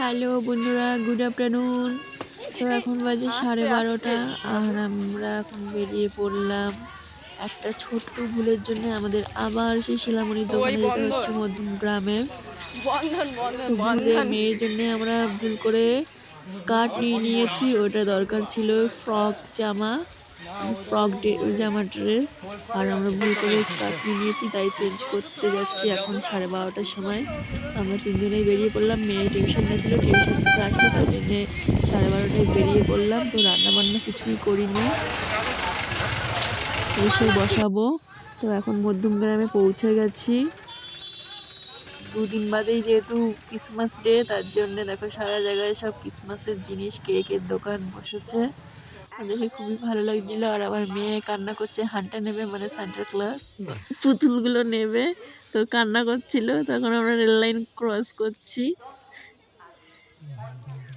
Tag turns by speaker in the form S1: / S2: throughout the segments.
S1: Hello বন্ধুরা good afternoon তো এখন বাজে সাড়ে বারোটা আর আমরা এখন বেরিয়ে পড়লাম একটা ছোট্ট ভুলের জন্য আমাদের আবার সেই শিলামণির দোকানে যেতে হচ্ছে মধ্যম ভুলে মেয়ের জন্য আমরা ভুল করে স্কার্ট নিয়ে নিয়েছি ওটা দরকার ছিল ফ্রক জামা। ফ্রক জামা ড্রেস আর আমরা ভুল করে স্কার্ট নিয়েছি, তাই চেঞ্জ করতে যাচ্ছি এখন সাড়ে বারোটার সময়। আমরা তিনজনেই বেরিয়ে পড়লাম, মেয়ে টিউশন গেছিল টিউশন থেকে আসলো, তার জন্যে সাড়ে বারোটায় বেরিয়ে পড়লাম। তো রান্না বান্না কিছুই করিনি। এসে বসাবো। তো এখন মধ্যম গ্রামে পৌঁছে গেছি। দুদিন বাদেই যেহেতু ক্রিসমাস ডে তার জন্য দেখো সারা জায়গায় সব ক্রিসমাসের জিনিস কেকের দোকান বসেছে। দেখে খুবই ভালো লাগছিল। আর আমার মেয়ে কান্না করছে হানটা নেবে মানে সান্টার ক্লাস পুতুলগুলো নেবে তো কান্না করছিল তখন আমরা রেল লাইন ক্রস করছি।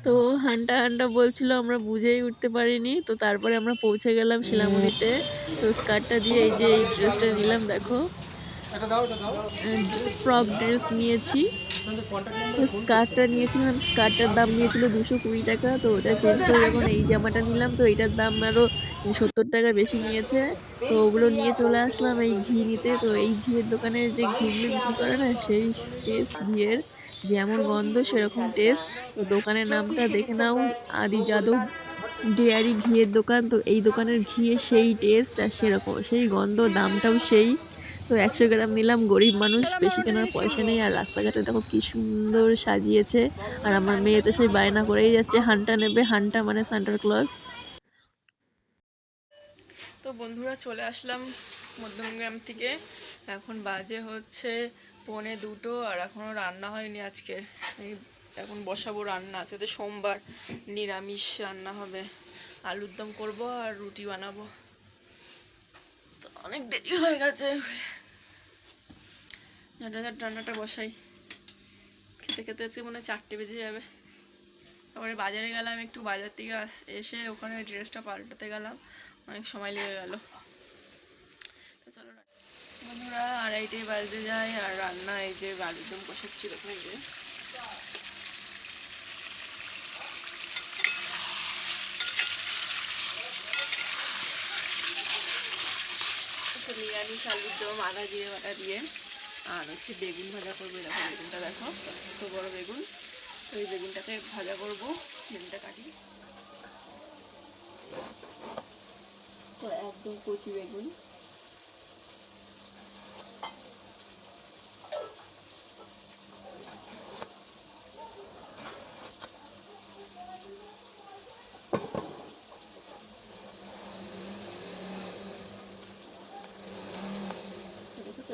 S1: তো হান্টা হান্টা বলছিল আমরা বুঝেই উঠতে পারিনি। তো তারপরে আমরা পৌঁছে গেলাম শিলামণিতে। তো স্কার্টটা দিয়ে এই যে এই ড্রেসটা নিলাম দেখো। ফ্রক ড্রেস নিয়েছি। স্কার্টটা নিয়েছিলাম স্কার্টটার দাম নিয়েছিল দুশো কুড়ি টাকা, তো ওটা চেঞ্জ করে যখন এই জামাটা নিলাম, তো এইটার দাম আরও সত্তর টাকা বেশি নিয়েছে। তো ওগুলো নিয়ে চলে আসলাম এই ঘি নিতে, তো এই ঘিয়ের দোকানে যে ঘিগুলো বিক্রি করে না, সেই টেস্ট ঘিয়ের যেমন গন্ধ, সেরকম টেস্ট তো দোকানের নামটা দেখে নাও আদি যাদব ডেয়ারি ঘিয়ের দোকান, তো এই দোকানের ঘিয়ে সেই টেস্ট আর সেরকম, সেই গন্ধ, দামটাও সেই। তো একশো গ্রাম নিলাম, গরিব মানুষ, বেশি কেনার পয়সা নেই। আর রাস্তাঘাটে দেখো কি সুন্দর সাজিয়েছে। আর আমার মেয়ে তো সেই বায়না করেই যাচ্ছে, হানটা নেবে, হানটা মানে সান্টার ক্লজ
S2: তো বন্ধুরা চলে আসলাম মধ্যমগ্রাম থেকে। এখন বাজে হচ্ছে পৌনে দুটো আর এখনও রান্না হয়নি আজকে। এই এখন বসাবো রান্না আছে তো সোমবার। নিরামিষ রান্না হবে। আলুর দম করব আর রুটি বানাবো। তো অনেক দেরি হয়ে গেছে। রান্নাটা বসাই। খেতে খেতে আজকে মনে হয় চারটে বেজে যাবে। তারপরে বাজারে গেলাম, একটু বাজার থেকে এসে ওখানে ড্রেসটা পাল্টাতে গেলাম। অনেক সময় লেগে গেল। চলো বন্ধুরা আড়াইটাই বাজতে যায় আর রান্না এই যে আলুর দম কষাচ্ছি দেখো এই যে। নিরামিষ আলুর দম আদা দিয়ে, বাটা দিয়ে। আর হচ্ছে বেগুন ভাজা করব দেখো বেগুনটা দেখো তো বড় বেগুন। তো এই বেগুনটাকে ভাজা করব, বেগুনটা কাটি। তো একদম কচি বেগুন।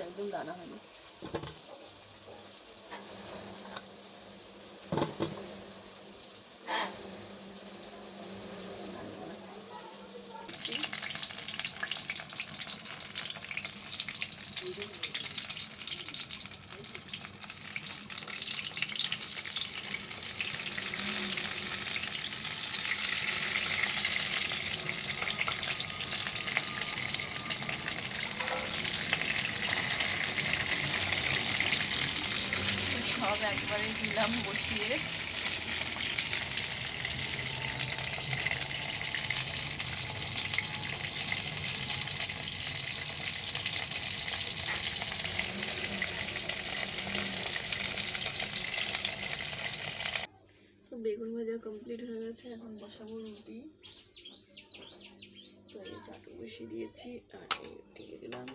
S2: একদম দানা হয়নি। সব একবারে দিলাম বসিয়ে তো বেগুন ভাজা কমপ্লিট হয়ে গেছে, এখন বসাবো রুটি। তো এই চাটু বসিয়ে দিয়েছি, আর দিয়ে দিলাম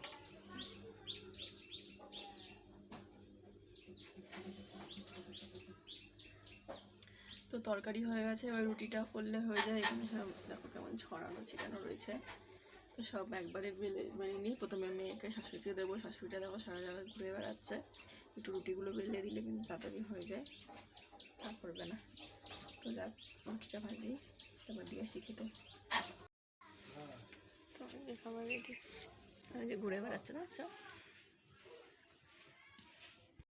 S2: তো তরকারি হয়ে গেছে, এবার রুটিটা করলে হয়ে যায়, এখানে সব দেখো কেমন ছড়ানো ছিটানো রয়েছে। তো সব একবারে বেলে মানে নিই প্রথমে মেয়েকে শাশুড়িকে দেবো, শাশুড়িটা দেখো সারা জায়গায় ঘুরে বেড়াচ্ছে। একটু রুটিগুলো বেলে দিলে কিন্তু তাড়াতাড়ি হয়ে যায়। তা করবে না। তো যাক মাছটা ভাজি তারপর দিয়ে শিখে তো খাবার রেডি ঘুরে বেড়াচ্ছে না সব